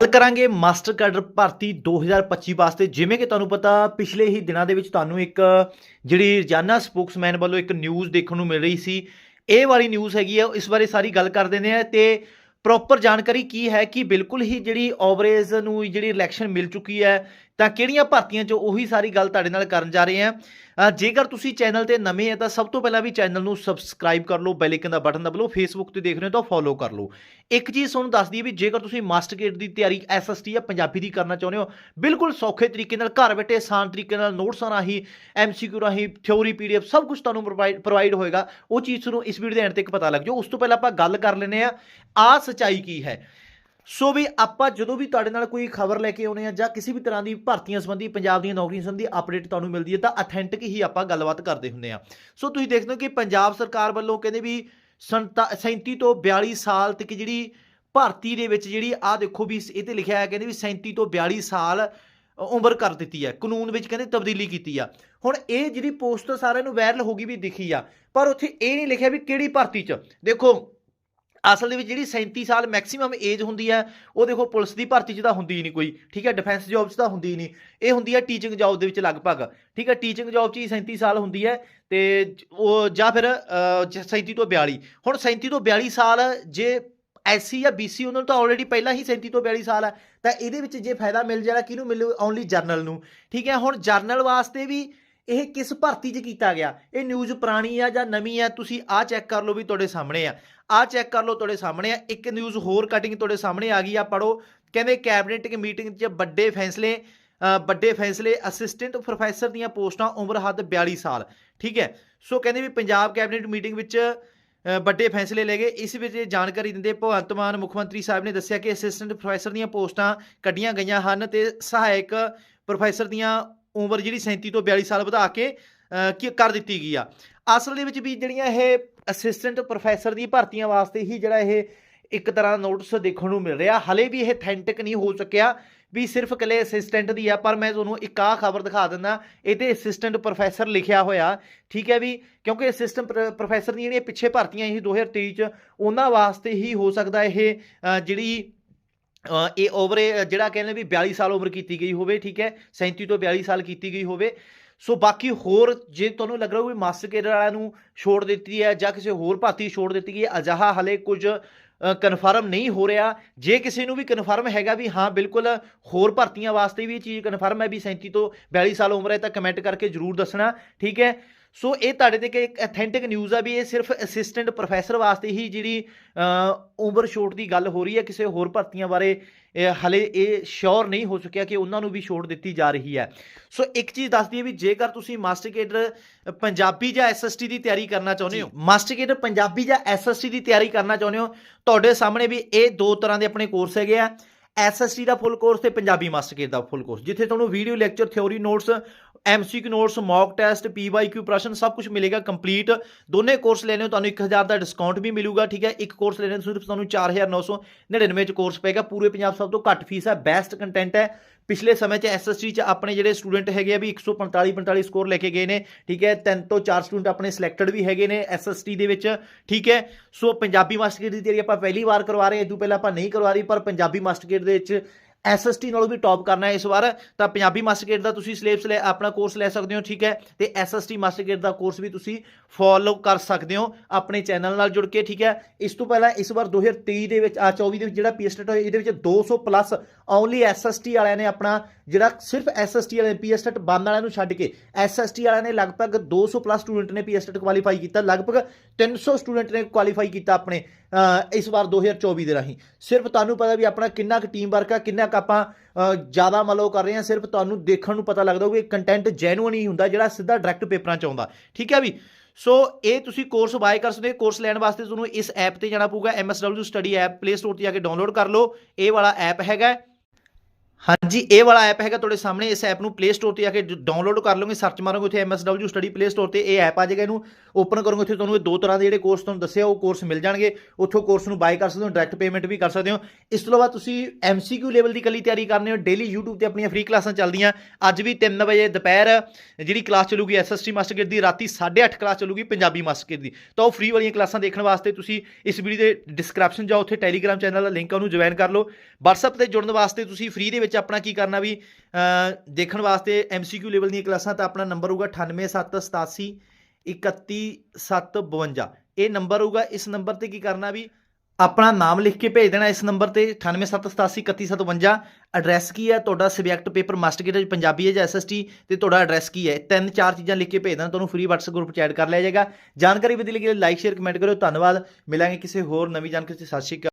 ਗੱਲ ਕਰਾਂਗੇ master cadre ਭਰਤੀ 2025 ਵਾਸਤੇ। ਜਿਵੇਂ ਕਿ ਤੁਹਾਨੂੰ ਪਤਾ, ਪਿਛਲੇ ਹੀ ਦਿਨਾਂ ਦੇ ਵਿੱਚ ਤੁਹਾਨੂੰ ਇੱਕ ਜਿਹੜੀ ਰਜਾਨਾ ਸਪੋਕਸਮੈਨ ਵੱਲੋਂ ਇੱਕ ਨਿਊਜ਼ ਦੇਖਣ ਨੂੰ ਮਿਲ ਰਹੀ ਸੀ। ਇਹ ਵਾਲੀ ਨਿਊਜ਼ ਹੈਗੀ ਆ, ਇਸ ਬਾਰੇ ਸਾਰੀ ਗੱਲ ਕਰ ਦਿੰਦੇ ਆ ਤੇ ਪ੍ਰੋਪਰ ਜਾਣਕਾਰੀ ਕੀ ਹੈ ਕਿ ਬਿਲਕੁਲ ਹੀ ਜਿਹੜੀ ਓਵਰੇਜ ਨੂੰ ਜਿਹੜੀ ਇਲੈਕਸ਼ਨ ਮਿਲ ਚੁੱਕੀ ਹੈ ਤਾਂ ਕਿਹੜੀਆਂ ਭਰਤੀਆਂ 'ਚ ਉਹੀ ਸਾਰੀ ਗੱਲ ਤੁਹਾਡੇ ਨਾਲ ਕਰਨ ਜਾ ਰਹੇ ਹਾਂ ਜੇਕਰ ਤੁਸੀਂ ਚੈਨਲ ਤੇ ਨਵੇਂ ਆ, ਤਾਂ ਸਭ ਤੋਂ ਪਹਿਲਾਂ ਵੀ ਚੈਨਲ ਨੂੰ ਸਬਸਕ੍ਰਾਈਬ ਕਰ ਲਓ, ਬੈਲ ਆਈਕਨ ਦਾ ਬਟਨ ਦਬਾ ਲਓ ਫੇਸਬੁੱਕ ਤੇ ਦੇਖ ਰਹੇ ਹੋ ਤਾਂ ਫੋਲੋ ਕਰ ਲਓ। ਇੱਕ ਚੀਜ਼ ਤੁਹਾਨੂੰ ਦੱਸ ਦਈਏ ਵੀ ਜੇਕਰ ਤੁਸੀਂ ਮਾਸਟਰ ਗੇਟ ਦੀ ਤਿਆਰੀ ਐਸਐਸਟੀ ਜਾਂ ਪੰਜਾਬੀ ਦੀ ਕਰਨਾ ਚਾਹੁੰਦੇ ਹੋ, ਬਿਲਕੁਲ ਸੌਖੇ ਤਰੀਕੇ ਨਾਲ ਘਰ ਬੈਠੇ ਆਸਾਨ ਤਰੀਕੇ ਨਾਲ ਨੋਟਸਾਂ ਰਾਹੀਂ ਐਮਸੀਕਿਊ ਰਾਹੀਂ ਥਿਉਰੀ ਪੀਡੀਐਫ ਸਭ ਕੁਝ ਤੁਹਾਨੂੰ ਪ੍ਰੋਵਾਈਡ ਪ੍ਰੋਵਾਈਡ ਹੋਏਗਾ। ਉਹ ਚੀਜ਼ ਤੁਹਾਨੂੰ ਇਸ ਵੀਡੀਓ ਦੇ ਐਂਡ ਤੱਕ ਪਤਾ ਲੱਗ ਜਾਓ ਉਸ ਤੋਂ ਪਹਿਲਾਂ ਆਪਾਂ ਗੱਲ ਕਰ ਲੈਨੇ ਆ ਆ ਸਚਾਈ ਕੀ ਹੈ? ਸੋ ਵੀ ਆਪਾਂ ਜਦੋਂ ਵੀ ਤੁਹਾਡੇ ਨਾਲ ਕੋਈ ਖਬਰ ਲੈ ਕੇ ਆਉਨੇ ਆ ਜਾਂ ਕਿਸੇ ਵੀ ਤਰ੍ਹਾਂ ਦੀ ਭਰਤੀਆਂ ਸੰਬੰਧੀ ਪੰਜਾਬ ਦੀਆਂ ਨੌਕਰੀਆਂ ਸੰਬੰਧੀ ਅਪਡੇਟ ਤੁਹਾਨੂੰ ਮਿਲਦੀ ਹੈ ਤਾਂ ਅਥੈਂਟਿਕ ਹੀ ਆਪਾਂ ਗੱਲਬਾਤ ਕਰਦੇ ਹੁੰਦੇ ਆ। ਸੋ ਤੁਸੀਂ ਦੇਖਦੇ ਹੋ ਕਿ ਪੰਜਾਬ ਸਰਕਾਰ ਵੱਲੋਂ ਕਹਿੰਦੇ ਵੀ ਸੰਤਾ- 37 ਤੋਂ 42 ਸਾਲ ਤੱਕ ਜਿਹੜੀ ਭਰਤੀ ਦੇ ਵਿੱਚ ਜਿਹੜੀ ਆ ਦੇਖੋ ਵੀ ਇਹ ਤੇ ਲਿਖਿਆ ਹੈ ਕਹਿੰਦੇ ਵੀ 37 ਤੋਂ 42 ਸਾਲ ਉਮਰ ਕਰ ਦਿੱਤੀ ਹੈ। ਕਾਨੂੰਨ ਵਿੱਚ ਕਹਿੰਦੇ ਤਬਦੀਲੀ ਕੀਤੀ ਆ। ਹੁਣ ਇਹ ਜਿਹੜੀ ਪੋਸਟ ਸਾਰਿਆਂ ਨੂੰ ਵਾਇਰਲ ਹੋ ਗਈ ਵੀ ਦਿਖੀ ਆ, ਪਰ ਉੱਥੇ ਇਹ ਨਹੀਂ ਲਿਖਿਆ ਵੀ ਕਿਹੜੀ ਭਰਤੀ 'ਚ। ਦੇਖੋ ਅਸਲ ਦੇ ਵਿੱਚ ਜਿਹੜੀ 37 ਸਾਲ ਮੈਕਸਿਮਮ ਏਜ ਹੁੰਦੀ ਹੈ ਉਹ ਦੇਖੋ ਪੁਲਿਸ ਦੀ ਭਰਤੀ 'ਚ ਤਾਂ ਹੁੰਦੀ ਹੀ ਨਹੀਂ ਕੋਈ ਠੀਕ ਹੈ ਡਿਫੈਂਸ ਜੌਬ 'ਚ ਤਾਂ ਹੁੰਦੀ ਹੀ ਨਹੀਂ। ਇਹ ਹੁੰਦੀ ਹੈ ਟੀਚਿੰਗ ਜੌਬ ਦੇ ਵਿੱਚ ਲਗਭਗ ਠੀਕ ਹੈ ਟੀਚਿੰਗ ਜੌਬ 'ਚ ਹੀ 37 ਸਾਲ ਹੁੰਦੀ ਹੈ ਤੇ ਉਹ ਜਾਂ ਫਿਰ ਅ, 37 ਤੋਂ 42 ਹੁਣ 37 ਤੋਂ 42 ਸਾਲ ਜੇ ਐਸਸੀ ਜਾਂ ਬੀਸੀ ਉਹਨਾਂ ਨੂੰ ਤਾਂ ਆਲਰੇਡੀ ਪਹਿਲਾਂ ਹੀ 37 ਤੋਂ 42 ਸਾਲ ਹੈ ਤਾਂ ਇਹਦੇ ਵਿੱਚ ਜੇ ਫਾਇਦਾ ਮਿਲ ਜਾਣਾ ਕਿਹਨੂੰ ਮਿਲੂ? ਓਨਲੀ ਜਰਨਲ ਨੂੰ। ਠੀਕ ਹੈ ਹੁਣ ਜਰਨਲ ਵਾਸਤੇ ਵੀ ਇਹ ਕਿਸ ਭਰਤੀ 'ਚ ਕੀਤਾ ਗਿਆ? ਇਹ ਨਿਊਜ਼ ਪੁਰਾਣੀ ਆ ਜਾਂ ਨਵੀਂ ਆ? ਤੁਸੀਂ ਆਹ ਚੈੱਕ ਕਰ ਲਓ ਵੀ ਤੁਹਾਡੇ ਸਾਹਮਣੇ ਆ। ਆਹ ਚੈੱਕ ਕਰ ਲਓ ਤੁਹਾਡੇ ਸਾਹਮਣੇ ਆ। ਇੱਕ ਨਿਊਜ਼ ਹੋਰ ਕਟਿੰਗ ਤੁਹਾਡੇ ਸਾਹਮਣੇ ਆ ਗਈ ਆ ਪੜੋ ਕਹਿੰਦੇ ਕੈਬਨਿਟ ਦੀ ਮੀਟਿੰਗ 'ਚ ਵੱਡੇ ਫੈਸਲੇ ਵੱਡੇ ਫੈਸਲੇ ਅਸਿਸਟੈਂਟ ਪ੍ਰੋਫੈਸਰ ਦੀਆਂ ਪੋਸਟਾਂ ਉਮਰ ਹੱਦ 42 ਸਾਲ। ਠੀਕ ਹੈ? ਸੋ ਕਹਿੰਦੇ ਵੀ ਪੰਜਾਬ ਕੈਬਨਿਟ ਮੀਟਿੰਗ ਵਿੱਚ ਵੱਡੇ ਫੈਸਲੇ ਲੈ ਗਏ। ਇਸ ਵਿੱਚ ਜਾਣਕਾਰੀ ਦਿੰਦੇ ਭਗਵੰਤ ਮਾਨ, ਮੁੱਖ ਮੰਤਰੀ ਸਾਹਿਬ ਨੇ ਦੱਸਿਆ ਕਿ ਅਸਿਸਟੈਂਟ ਪ੍ਰੋਫੈਸਰ ਦੀਆਂ ਪੋਸਟਾਂ ਕੱਢੀਆਂ ਗਈਆਂ ਹਨ ਤੇ ਸਹਾਇਕ ਪ੍ਰੋਫੈਸਰ ਦੀਆਂ ਉਮਰ ਜਿਹੜੀ 37 ਤੋਂ 42 ਸਾਲ ਵਧਾ ਕੇ ਅ, ਕੀ ਕਰ ਦਿੱਤੀ ਗਈ ਆ। ਅਸਲ ਦੇ ਵਿੱਚ ਵੀ ਜਿਹੜੀਆਂ ਇਹ ਅਸਿਸਟੈਂਟ ਪ੍ਰੋਫੈਸਰ ਦੀ ਭਰਤੀਆਂ ਵਾਸਤੇ ਹੀ ਜਿਹੜਾ ਇਹ ਇੱਕ ਤਰ੍ਹਾਂ ਦਾ ਨੋਟਿਸ ਦੇਖਣ ਨੂੰ ਮਿਲ ਰਿਹਾ ਹਲੇ ਵੀ ਇਹ ਥੈਂਟਿਕ ਨਹੀਂ ਹੋ ਸਕਿਆ ਵੀ ਸਿਰਫ ਇਕੱਲੇ ਅਸਿਸਟੈਂਟ ਦੀ ਆ ਪਰ ਮੈਂ ਤੁਹਾਨੂੰ ਇੱਕ ਆਹ ਖਬਰ ਦਿਖਾ ਦਿੰਦਾ ਇਹ ਤੇ ਅਸਿਸਟੈਂਟ ਪ੍ਰੋਫੈਸਰ ਲਿਖਿਆ ਹੋਇਆ ਠੀਕ ਹੈ ਵੀ ਕਿਉਂਕਿ ਅਸਿਸਟੈਂਟ ਪ੍ਰੋਫੈਸਰ ਦੀਆਂ ਜਿਹੜੀਆਂ ਪਿੱਛੇ ਭਰਤੀਆਂ ਸੀ 2023 ਚ ਉਹਨਾਂ ਵਾਸਤੇ ਹੀ ਹੋ ਸਕਦਾ ਇਹ ਜਿਹੜੀ ਇਹ ਓਵਰ ਜਿਹੜਾ ਕਹਿੰਦੇ ਵੀ 42 ਸਾਲ ਉਮਰ ਕੀਤੀ ਗਈ ਹੋਵੇ, ਠੀਕ ਹੈ 37 ਤੋਂ 42 ਸਾਲ ਕੀਤੀ ਗਈ ਹੋਵੇ। ਸੋ ਬਾਕੀ ਹੋਰ ਜੇ ਤੁਹਾਨੂੰ ਲੱਗ ਰਿਹਾ ਵੀ ਮਾਸਕ ਕੇਡਰ ਵਾਲਿਆਂ ਨੂੰ ਛੋੜ ਦਿੱਤੀ ਹੈ ਜਾਂ ਕਿਸੇ ਹੋਰ ਭਾਤੀ ਛੋੜ ਦਿੱਤੀ ਗਈ ਹੈ, ਅਜਿਹਾ ਹਲੇ ਕੁਝ ਕਨਫਰਮ ਨਹੀਂ ਹੋ ਰਿਹਾ। ਜੇ ਕਿਸੇ ਨੂੰ ਵੀ ਕਨਫਰਮ ਹੈਗਾ ਵੀ ਹਾਂ, ਬਿਲਕੁਲ ਹੋਰ ਭਰਤੀਆਂ ਵਾਸਤੇ ਵੀ ਇਹ ਚੀਜ਼ ਕਨਫਰਮ ਹੈ ਵੀ 37 ਤੋਂ 42 ਸਾਲ ਉਮਰ ਹੈ, ਤਾਂ ਕਮੈਂਟ ਕਰਕੇ ਜਰੂਰ ਦੱਸਣਾ, ਠੀਕ ਹੈ। ਸੋ ਇਹ ਤੁਹਾਡੇ ਤੇ ਇੱਕ ਅਥੈਂਟਿਕ ਨਿਊਜ਼ ਆ ਵੀ ਇਹ ਸਿਰਫ ਅਸਿਸਟੈਂਟ ਪ੍ਰੋਫੈਸਰ ਵਾਸਤੇ ਹੀ ਜਿਹੜੀ ਉਮਰ ਛੋਟ ਦੀ ਗੱਲ ਹੋ ਰਹੀ ਹੈ ਕਿਸੇ ਹੋਰ ਭਰਤੀਆਂ ਬਾਰੇ ਹਲੇ ਇਹ ਸ਼ੋਰ ਨਹੀਂ ਹੋ ਚੁੱਕਿਆ ਕਿ ਉਹਨਾਂ ਨੂੰ ਵੀ ਛੋਟ ਦਿੱਤੀ ਜਾ ਰਹੀ ਹੈ। ਸੋ ਇੱਕ ਚੀਜ਼ ਦੱਸ ਦਈਏ ਵੀ ਜੇਕਰ ਤੁਸੀਂ ਮਾਸਟਰ ਕੇਡਰ ਪੰਜਾਬੀ ਜਾਂ ਐਸਐਸਟੀ ਦੀ ਤਿਆਰੀ ਕਰਨਾ ਚਾਹੁੰਦੇ ਹੋ ਮਾਸਟਰ ਕੇਡਰ ਪੰਜਾਬੀ ਜਾਂ ਐਸਐਸਟੀ ਦੀ ਤਿਆਰੀ ਕਰਨਾ ਚਾਹੁੰਦੇ ਹੋ ਤੁਹਾਡੇ ਸਾਹਮਣੇ ਵੀ ਇਹ ਦੋ ਤਰ੍ਹਾਂ ਦੇ ਆਪਣੇ ਕੋਰਸ ਹੈਗੇ ਆ। ਐਸਐਸਟੀ ਦਾ ਫੁੱਲ ਕੋਰਸ ਤੇ ਪੰਜਾਬੀ ਮਾਸਟਰ ਕੇਡਰ ਦਾ ਫੁੱਲ ਕੋਰਸ ਜਿੱਥੇ ਤੁਹਾਨੂੰ video lecture theory notes MCQ notes mock test PYQ ਪ੍ਰਸ਼ਨ ਸਭ ਕੁਝ ਮਿਲੇਗਾ ਕੰਪਲੀਟ ਦੋਨੇ ਕੋਰਸ ਲੈਣੇ ਹੋ, ਤੁਹਾਨੂੰ 1000 ਦਾ ਡਿਸਕਾਊਂਟ ਵੀ ਮਿਲੂਗਾ, ਠੀਕ ਹੈ? ਇੱਕ ਕੋਰਸ ਲੈਣੇ ਸਿਰਫ ਤੁਹਾਨੂੰ 4999 ਚ ਕੋਰਸ ਪਏਗਾ। ਪੂਰੇ ਪੰਜਾਬ ਸਭ ਤੋਂ ਘੱਟ ਫੀਸ ਹੈ ਬੈਸਟ ਕੰਟੈਂਟ ਹੈ। ਪਿਛਲੇ ਸਮੇਂ 'ਚ ਐਸਐਸਟੀ 'ਚ ਆਪਣੇ ਜਿਹੜੇ ਸਟੂਡੈਂਟ ਹੈਗੇ ਆ ਵੀ 145 45 ਸਕੋਰ ਲੈ ਕੇ ਗਏ ਨੇ, ਠੀਕ ਹੈ? ਤਿੰਨ ਤੋਂ ਚਾਰ ਸਟੂਡੈਂਟ ਆਪਣੇ ਸਿਲੈਕਟਡ ਵੀ ਹੈਗੇ ਨੇ ਐਸਐਸਟੀ ਦੇ ਵਿੱਚ, ਠੀਕ ਹੈ? ਸੋ ਪੰਜਾਬੀ ਮਾਸਟਰ ਦੀ ਤਿਆਰੀ ਆਪਾਂ ਪਹਿਲੀ ਵਾਰ ਕਰਵਾ ਰਹੇ ਹਾਂ, ਇਹ ਤੋਂ ਪਹਿਲਾਂ ਆਪਾਂ ਨਹੀਂ ਕਰਵਾ ਰਹੀ, ਪਰ ਪੰਜਾਬੀ ਮਾਸਟਰ ਦੇ ਵਿੱਚ ਐਸਐਸਟੀ ਨਾਲੋਂ ਵੀ ਟੌਪ ਕਰਨਾ ਹੈ ਇਸ ਵਾਰ। ਤਾਂ ਪੰਜਾਬੀ ਮਾਸਟਰ ਦਾ ਤੁਸੀਂ ਸਿਲੇਬਸ ਲੈ ਆਪਣਾ ਕੋਰਸ ਲੈ ਸਕਦੇ ਹੋ, ਠੀਕ ਹੈ? ਤੇ ਐਸਐਸਟੀ ਮਾਸਟਰ ਦਾ ਕੋਰਸ ਵੀ ਤੁਸੀਂ ਫੋਲੋ ਕਰ ਸਕਦੇ ਹੋ ਆਪਣੇ ਚੈਨਲ ਨਾਲ ਜੁੜ ਕੇ, ਠੀਕ ਹੈ? ਇਸ ਤੋਂ ਪਹਿਲਾਂ ਇਸ ਵਾਰ 2023 ਦੇ ਵਿੱਚ ਆ 24 ਦੇ ਵਿੱਚ ਜਿਹੜਾ ਪੀਐਸਟੇਟ ਹੋਇਆ, ਇਹਦੇ ਵਿੱਚ 200 ਪਲੱਸ ਓਨਲੀ ਐਸਐਸਟੀ ਵਾਲਿਆਂ ਨੇ ਆਪਣਾ ਜਿਹੜਾ ਸਿਰਫ ਐਸਐਸਟੀ ਵਾਲੇ ਪੀਐਸਟੇਟ ਬੰਦ ਵਾਲਿਆਂ ਨੂੰ ਛੱਡ ਕੇ ਐਸਐਸਟੀ ਵਾਲਿਆਂ ਨੇ ਲਗਭਗ 200 ਪਲੱਸ ਸਟੂਡੈਂਟ ਨੇ ਪੀਐਸਟੇਟ ਕੁਆਲੀਫਾਈ ਕੀਤਾ। ਲਗਭਗ 300 ਸਟੂਡੈਂਟ ਨੇ ਕੁਆਲੀਫਾਈ ਕੀਤਾ ਆਪਣੇ ਇਸ ਵਾਰ 2024 ਦੇ ਰਾਹੀਂ। ਸਿਰਫ ਤੁਹਾਨੂੰ ਪਤਾ ਵੀ ਆਪਣਾ ਕਿੰਨਾ ਕੁ ਟੀਮ ਵਰਕ ਆ, ਕਿੰਨਾ ਕੁ ਆਪਾਂ ਜ਼ਿਆਦਾ ਮਤਲਬ ਕਰ ਰਹੇ ਹਾਂ, ਸਿਰਫ ਤੁਹਾਨੂੰ ਦੇਖਣ ਨੂੰ ਪਤਾ ਲੱਗਦਾ ਕਿ ਕੰਟੈਂਟ ਜੈਨੂਇਨ ਹੀ ਹੁੰਦਾ, ਜਿਹੜਾ ਸਿੱਧਾ ਡਾਇਰੈਕਟ ਪੇਪਰਾਂ 'ਚ ਆਉਂਦਾ। ਠੀਕ ਹੈ ਵੀ? ਸੋ ਇਹ ਤੁਸੀਂ ਕੋਰਸ ਬਾਏ ਕਰ ਸਕਦੇ ਹੋ। ਕੋਰਸ ਲੈਣ ਵਾਸਤੇ ਤੁਹਾਨੂੰ ਇਸ ਐਪ ਤੇ ਜਾਣਾ ਪਊਗਾ MSW study app play store ਤੇ ਜਾ ਕੇ ਡਾਊਨਲੋਡ ਕਰ ਲਓ। ਇਹ ਵਾਲਾ ਐਪ ਹੈਗਾ। ਹਾਂਜੀ, ਇਹ ਵਾਲਾ ਐਪ ਹੈਗਾ ਤੁਹਾਡੇ ਸਾਹਮਣੇ, ਇਸ ਐਪ ਨੂੰ ਪਲੇ ਸਟੋਰ ਤੇ ਆ ਕੇ ਡਾਊਨਲੋਡ ਕਰ ਲਓਗੇ ਸਰਚ ਮਾਰੋਗੇ ਉੱਥੇ MSW ਸਟੱਡੀ ਪਲੇ ਸਟੋਰ ਤੇ ਇਹ ਐਪ ਆ ਜਾਏਗਾ ਇਹਨੂੰ ਓਪਨ ਕਰੋਗੇ, ਉੱਥੇ ਤੁਹਾਨੂੰ ਇਹ ਦੋ ਤਰ੍ਹਾਂ ਦੇ ਜਿਹੜੇ ਕੋਰਸ ਤੁਹਾਨੂੰ ਦੱਸਿਆ, ਉਹ ਕੋਰਸ ਮਿਲ ਜਾਣਗੇ, ਉੱਥੋਂ ਕੋਰਸ ਨੂੰ ਬਾਈ ਕਰ ਸਕਦੇ ਹੋ ਡਾਇਰੈਕਟ ਪੇਮੈਂਟ ਵੀ ਕਰ ਸਕਦੇ ਹੋ। ਇਸ ਤੋਂ ਇਲਾਵਾ ਤੁਸੀਂ MCQ ਲੈਵਲ ਦੀ ਕੱਲੀ ਤਿਆਰੀ ਕਰਨੀ ਹੋ ਡੇਲੀ YouTube ਤੇ ਆਪਣੀਆਂ ਫ੍ਰੀ ਕਲਾਸਾਂ ਚੱਲਦੀਆਂ, ਅੱਜ ਵੀ 3 ਵਜੇ ਦੁਪਹਿਰ, ਜਿਹੜੀ ਕਲਾਸ ਚੱਲੂਗੀ SST ਮਾਸਟਰ ਗੇਟ ਦੀ, ਰਾਤੀ 8:30 ਕਲਾਸ ਚੱਲੂਗੀ ਪੰਜਾਬੀ ਮਾਸਟਰ ਗੇਟ ਦੀ। ਤਾਂ ਉਹ ਫ੍ਰੀ ਵਾਲੀਆਂ ਕਲਾਸਾਂ ਦੇਖਣ ਵਾਸਤੇ ਤੁਸੀਂ ਇਸ ਵੀਡੀਓ ਦੇ ਡਿਸਕ੍ਰਿਪਸ਼ਨ ਜਾਓ ਉੱਥੇ ਟੈਲੀਗ੍ਰਾਮ ਚੈਨਲ ਦਾ ਲਿੰਕ ਆ, ਉਹਨੂੰ ਜੁਆਇਨ ਕਰ ਲਓ। WhatsApp ਤੇ ਜੁੜਨ ਵਾਸਤੇ ਤੁਸੀਂ ਫ੍ਰੀ ਦੇ ਵਿੱਚ ਆਪਣਾ ਕੀ ਕਰਨਾ ਵੀ ਦੇਖਣ ਵਾਸਤੇ MCQ ਲੈਵਲ ਦੀਆਂ ਕਲਾਸਾਂ ਤਾਂ ਆਪਣਾ ਨੰਬਰ ਹੋਊਗਾ 98787 31752 ਇਹ ਨੰਬਰ ਹੋਊਗਾ, ਇਸ ਨੰਬਰ ਤੇ ਕੀ ਕਰਨਾ ਵੀ, ਆਪਣਾ ਨਾਮ ਲਿਖ ਕੇ ਭੇਜ ਦੇਣਾ ਇਸ ਨੰਬਰ ਤੇ 98787 31752 ਐਡਰੈਸ ਕੀ ਹੈ? ਤੁਹਾਡਾ subject paper master gate Punjabi ਹੈ ਜਾਂ ਐਸਐਸਟੀ ਤੇ ਤੁਹਾਡਾ ਐਡਰੈਸ ਕੀ ਹੈ? ਤਿੰਨ ਚਾਰ ਚੀਜ਼ਾਂ ਲਿਖ ਕੇ ਭੇਜ ਦੇਣਾ, ਤੁਹਾਨੂੰ ਫ੍ਰੀ WhatsApp ਗਰੁੱਪ ਚ ਐਡ ਕਰ ਲਿਆ ਜਾਏਗਾ। ਜਾਣਕਾਰੀ ਵਧੀ ਲੱਗੀ ਲਾਈਕ ਸ਼ੇਅਰ ਕਮੈਂਟ ਕਰਿਓ। ਧੰਨਵਾਦ। ਮਿਲਾਂਗੇ ਕਿਸੇ ਹੋਰ ਨਵੀਂ ਜਾਣਕਾਰੀ 'ਚ। ਸਤਿ ਸ਼੍ਰੀ ਅਕਾਲ।